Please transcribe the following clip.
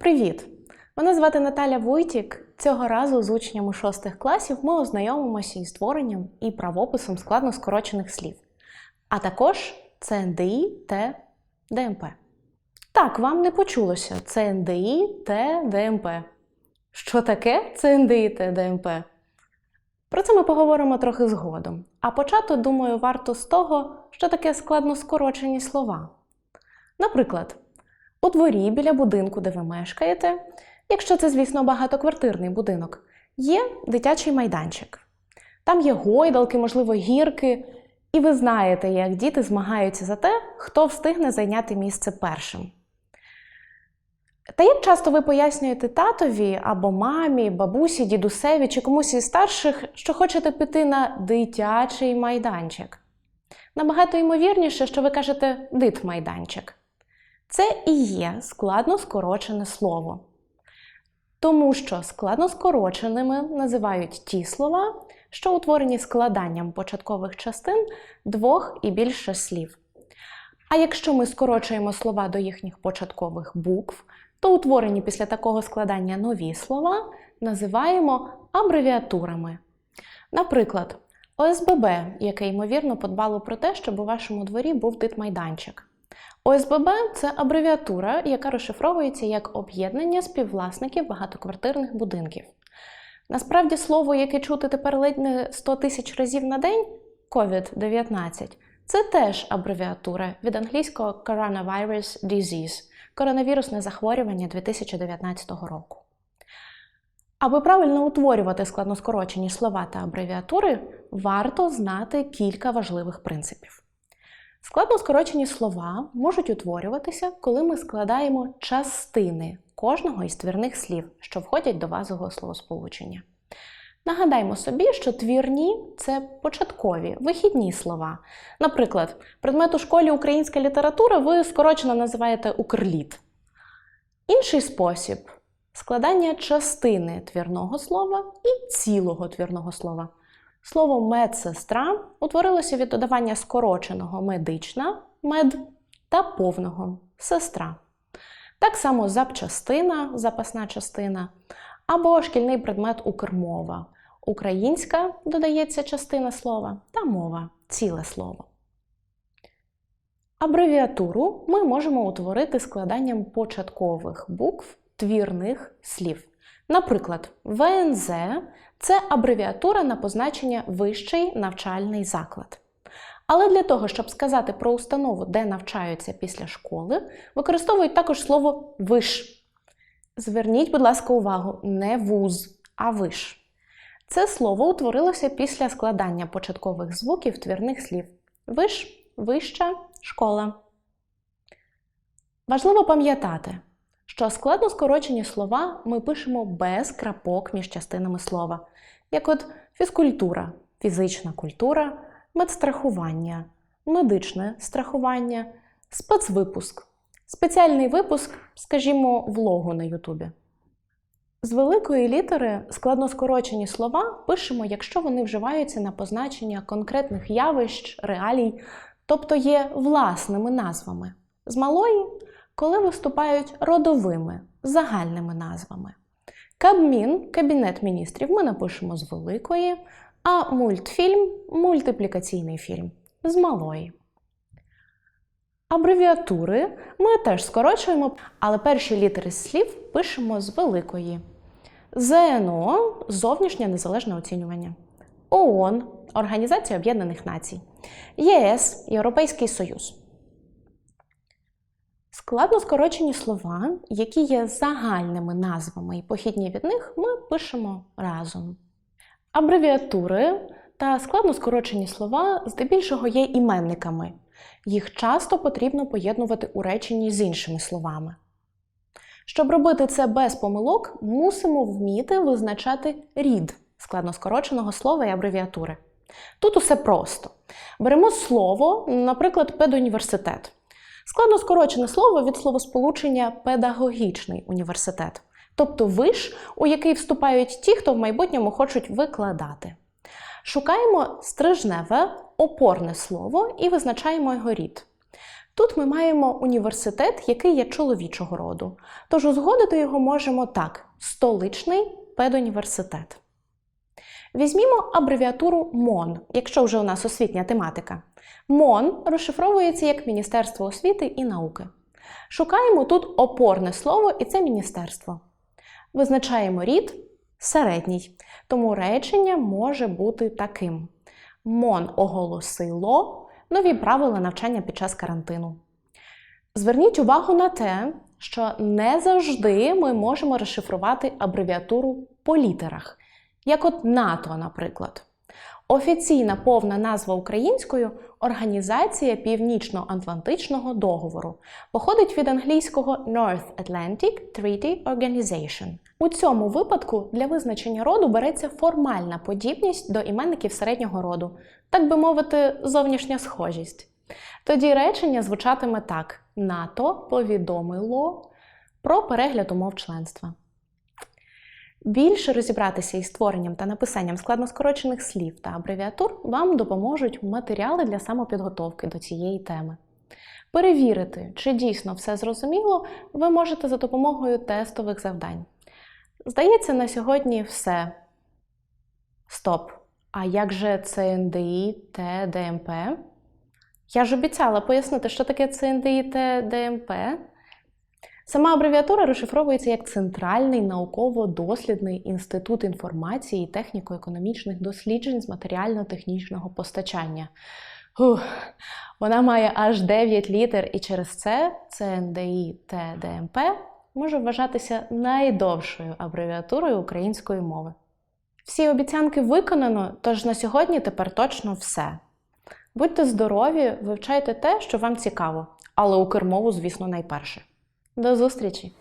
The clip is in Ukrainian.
Привіт! Мене звати Наталя Вуйтік. Цього разу з учнями шостих класів ми ознайомимося із створенням і правописом складно скорочених слів, а також ЦНДІ та ДМП. Так, вам не почулося ЦНДІ та ДМП. Що таке ЦНДІ та ДМП? Про це ми поговоримо трохи згодом. А почати, думаю, варто з того, що таке складно скорочені слова. Наприклад, у дворі біля будинку, де ви мешкаєте, якщо це, звісно, багатоквартирний будинок, є дитячий майданчик. Там є гойдалки, можливо, гірки, і ви знаєте, як діти змагаються за те, хто встигне зайняти місце першим. Та як часто ви пояснюєте татові або мамі, бабусі, дідусеві чи комусь із старших, що хочете піти на дитячий майданчик? Набагато ймовірніше, що ви кажете дитмайданчик. Це і є складно скорочене слово. Тому що складно скороченими називають ті слова, що утворені складанням початкових частин двох і більше слів. А якщо ми скорочуємо слова до їхніх початкових букв, то утворені після такого складання нові слова називаємо абревіатурами. Наприклад, ОСББ, яке ймовірно подбало про те, щоб у вашому дворі був дитмайданчик. ОСББ це абревіатура, яка розшифровується як об'єднання співвласників багатоквартирних будинків. Насправді, слово, яке чути тепер ледь не 100 тисяч разів на день COVID-19, це теж абревіатура від англійського Coronavirus Disease коронавірусне захворювання 2019 року. Аби правильно утворювати складноскорочені слова та абревіатури, варто знати кілька важливих принципів. Складноскорочені слова можуть утворюватися, коли ми складаємо частини кожного із твірних слів, що входять до базового словосполучення. Нагадаймо собі, що твірні це початкові, вихідні слова. Наприклад, предмет у школі українська література ви скорочено називаєте Укрліт. Інший спосіб складання частини твірного слова і цілого твірного слова. Слово медсестра утворилося від додавання скороченого медична мед та повного сестра. Так само запчастина, запасна частина, або шкільний предмет укрмова. Українська додається частина слова та мова ціле слово. Абревіатуру ми можемо утворити складанням початкових букв твірних слів. Наприклад, ВНЗ це абревіатура на позначення Вищий навчальний заклад. Але для того, щоб сказати про установу, де навчаються після школи, використовують також слово виш. Зверніть, будь ласка, увагу, не вуз, а виш. Це слово утворилося після складання початкових звуків твірних слів. Виш, вища, школа. Важливо пам'ятати, що складно скорочені слова ми пишемо без крапок між частинами слова, як от фізкультура, фізична культура, медстрахування, медичне страхування, спецвипуск, спеціальний випуск, скажімо, влогу на Ютубі. З великої літери складноскорочені слова пишемо, якщо вони вживаються на позначення конкретних явищ, реалій, тобто є власними назвами. З малої, коли виступають родовими, загальними назвами. Кабмін, Кабінет міністрів, ми напишемо з великої, а мультфільм мультиплікаційний фільм з малої. Абревіатури ми теж скорочуємо, але перші літери слів пишемо з великої. ЗНО зовнішнє незалежне оцінювання. ООН Організація Об'єднаних Націй. ЄС Європейський Союз. Складно скорочені слова, які є загальними назвами і похідні від них, ми пишемо разом. Абревіатури та складно скорочені слова здебільшого є іменниками. Їх часто потрібно поєднувати у реченні з іншими словами. Щоб робити це без помилок, мусимо вміти визначати рід складноскороченого слова і абревіатури. Тут усе просто. Беремо слово, наприклад, педуніверситет. Складно скорочене слово від словосполучення педагогічний університет, тобто виш, у який вступають ті, хто в майбутньому хочуть викладати. Шукаємо стрижневе опорне слово і визначаємо його рід. Тут ми маємо університет, який є чоловічого роду. Тож узгодити його можемо так: столичний педуніверситет. Візьмімо абревіатуру МОН, якщо вже у нас освітня тематика. МОН розшифровується як Міністерство освіти і науки. Шукаємо тут опорне слово, і це міністерство. Визначаємо рід середній, тому речення може бути таким: МОН оголосило нові правила навчання під час карантину. Зверніть увагу на те, що не завжди ми можемо розшифрувати абревіатуру по літерах, як от НАТО, наприклад. Офіційна повна назва українською Організація Північно-Атлантичного договору походить від англійського North Atlantic Treaty Organization. У цьому випадку для визначення роду береться формальна подібність до іменників середнього роду, так би мовити, зовнішня схожість. Тоді речення звучатиме так: НАТО повідомило про перегляд умов членства. Більше розібратися із створенням та написанням складноскорочених слів та абревіатур вам допоможуть матеріали для самопідготовки до цієї теми. Перевірити, чи дійсно все зрозуміло, ви можете за допомогою тестових завдань. Здається, на сьогодні все. Стоп! А як же ЦНДІ та ДМП? Я ж обіцяла пояснити, що таке ЦНДІ та ДМП. Сама абревіатура розшифровується як Центральний науково-дослідний інститут інформації і техніко-економічних досліджень з матеріально-технічного постачання. Фух, вона має аж 9 літер, і через це ЦНДІ та ДМП може вважатися найдовшою абревіатурою української мови. Всі обіцянки виконано, тож на сьогодні тепер точно все. Будьте здорові, вивчайте те, що вам цікаво, але укрмову, звісно, найперше. До зустрічі!